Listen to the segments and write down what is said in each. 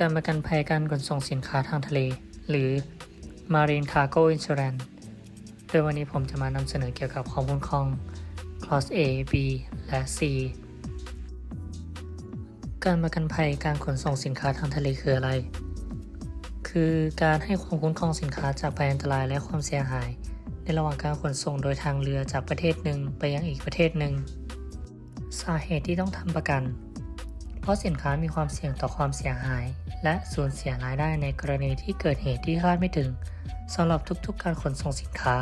การประกันภัยการขนส่งสินค้าทางทะเล หรือ Marine Cargo Insurance โดยวันนี้ผมจะมานำเสนอเกี่ยวกับความคุ้มครอง Clause A B และ C การประกันภัยการขนส่งสินค้าทางทะเลคืออะไร คือการให้ความคุ้มครองสินค้าจากภัยอันตรายและความเสียหาย ในระหว่างการขนส่งโดยทางเรือจากประเทศหนึ่งไปยังอีกประเทศหนึ่ง สาเหตุที่ต้องทำประกัน เพราะสินค้ามีความเสี่ยงต่อความเสียหาย และสูญเสียรายได้ในกรณีที่เกิดเหตุที่คาดไม่ถึงสำหรับทุกๆ การขนส่งสินค้า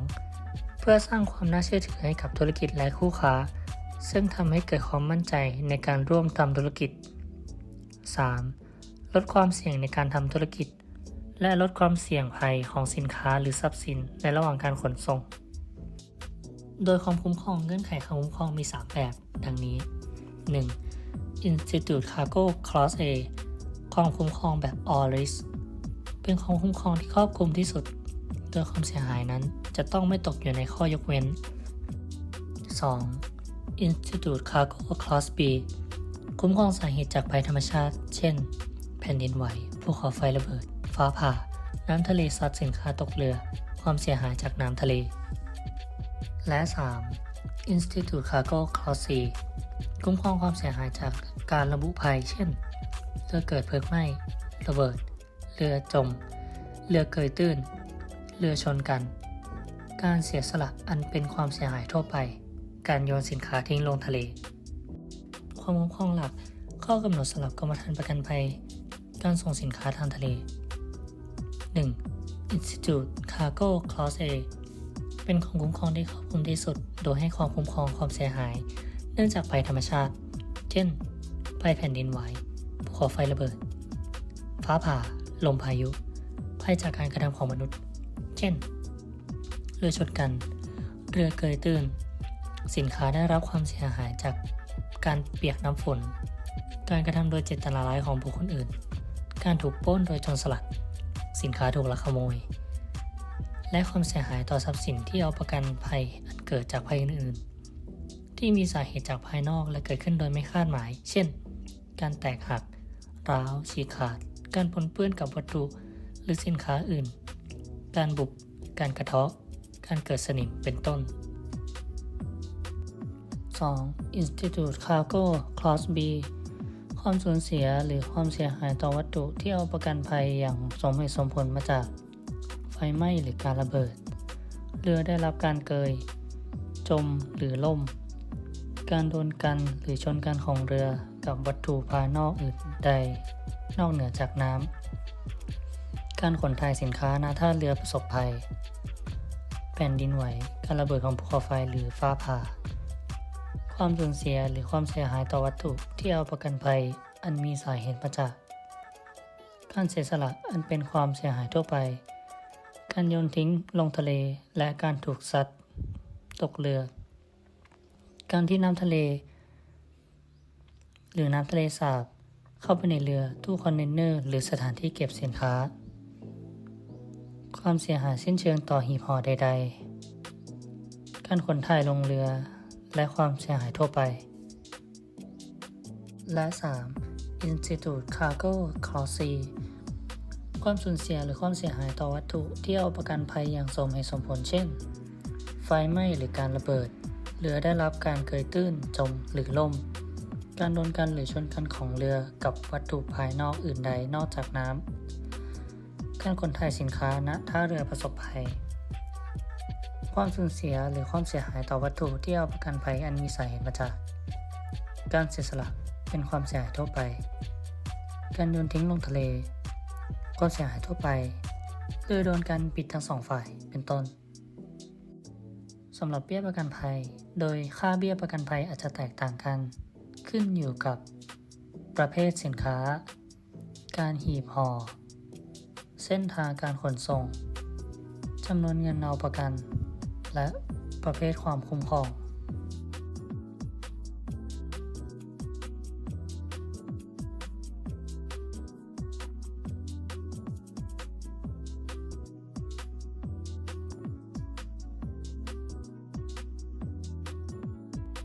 2. เพื่อสร้างความน่าเชื่อถือให้กับธุรกิจและคู่ค้า ซึ่งทำให้เกิดความมั่นใจในการร่วมทำธุรกิจ 3. ลดความเสี่ยงในการทำธุรกิจ และลดความเสี่ยงภัยของสินค้าหรือทรัพย์สินในระหว่างการขนส่ง โดยความคุ้มครองเงื่อนไขความคุ้มครองมี 3 แบบ ดังนี้ 1. Institute Cargo Clause A ความคุ้มครองแบบ All Risk เป็นความคุ้มครองที่ครอบคลุมที่สุด โดยความเสียหายนั้นจะต้องไม่ตกอยู่ในข้อยกเว้น 2. Institute Cargo Clause B คุ้มครองสาเหตุจากภัยธรรมชาติ เช่น แผ่นดินไหว ภูเขาไฟระเบิด ฟ้าผ่า น้ำทะเลซัดสินค้าตกเรือ ความเสียหายจากน้ำทะเล และ 3. Institute Cargo Clause C คุ้มครองความเสียหายจากการระบุภัย เช่น เรือเกิดเพลิงไหม้ ระเบิด เรือจม เรือเกยตื้น เรือชนกัน การเสียสละอันเป็นความเสียหายทั่วไป การโยนสินค้าทิ้งลงทะเล ความคุ้มครองหลัก ข้อกำหนดสำหรับกรมธรรม์ประกันภัย การส่งสินค้าทางทะเล 1. Institute Cargo Clause A เป็นความคุ้มครองที่ครอบคลุมที่สุด โดยให้ความคุ้มครองความเสียหาย เนื่องจากภัยธรรมชาติ เช่นภัยแผ่นดินไหวภูเขาไฟระเบิด ฟ้าผ่า ลมพายุ ภัยจากการกระทำของมนุษย์ เช่น เรือชนกัน เรือเกยตื้น สินค้าได้รับความเสียหายจากการเปียกน้ำฝน การกระทำโดยเจตนาร้ายของบุคคลอื่น การถูกป้นโดยโจรสลัด สินค้าถูกลักขโมย และความเสียหายต่อทรัพย์สินที่เอาประกันภัยอันเกิดจากภัยอื่นๆ ที่มีสาเหตุจากภายนอกและเกิดขึ้นโดยไม่คาดหมาย เช่น การแตกหัก ร้าว ฉีกขาด การปนเปื้อนกับวัตถุ หรือสินค้าอื่น การบุบ การกระเทาะ การเกิดสนิม เป็นต้น 2. Institute Cargo Clause B ความสูญเสียหรือความเสียหายต่อวัตถุที่เอาประกันภัยอย่างสมเหตุสมผลมาจาก ไฟไหม้หรือการระเบิด เรือได้รับการเกย จมหรือล่ม การโดนกันหรือชนกันของเรือกับวัตถุภายนอกอื่นใด นอกเหนือจากน้ำ การขนถ่ายสินค้าณท่าเรือประสบภัย แผ่นดินไหว การระเบิดของภูเขาไฟหรือฟ้าผ่า ความสูญเสียหรือความเสียหายต่อวัตถุที่เอาประกันภัยอันมีสาเหตุมาจากการเสียสละอันเป็นความเสียหายทั่วไป การโยนทิ้งลงทะเลและการถูกซัดตกเรือ การที่น้ำทะเล หรือน้ำทะเลสาบ เข้าไปในเรือตู้คอนเทนเนอร์ หรือสถานที่เก็บสินค้า ความเสียหายสิ้นเชิงต่อหีบห่อใด ๆ การขนถ่ายลงเรือ และความเสียหายทั่วไป และ 3. Institute Cargo Clause C ความสูญเสียหรือความเสียหายต่อวัตถุที่เอาประกันภัยอย่างสมเหตุสมผลเช่น ไฟไหม้หรือการระเบิด เรือได้รับการเกยตื้นจมหรือล่ม การโดนกันหรือชนกันของเรือกับวัตถุภายนอกอื่นใดนอกจากน้ำการขนถ่ายสินค้าณท่าเรือประสบภัย ความสูญเสียหรือความเสียหายต่อวัตถุที่เอาประกันภัยอันมีสาเหตุมาจาก การเสียสละเป็นความเสียหายทั่วไป การโยนทิ้งลงทะเล ความเสียหายทั่วไปเรือโดนการปิดทั้งสองฝ่ายเป็นต้นำหรับเบี้ยประกันภัย โดยค่าเบี้ยประกันภัยอาจจะแตกต่างกัน ขึ้นอยู่กับ ประเภทสินค้า การหีบห่อ เส้นทางการขนส่งจำนวนเงินเอาประกัน และประเภทความคุ้มครอง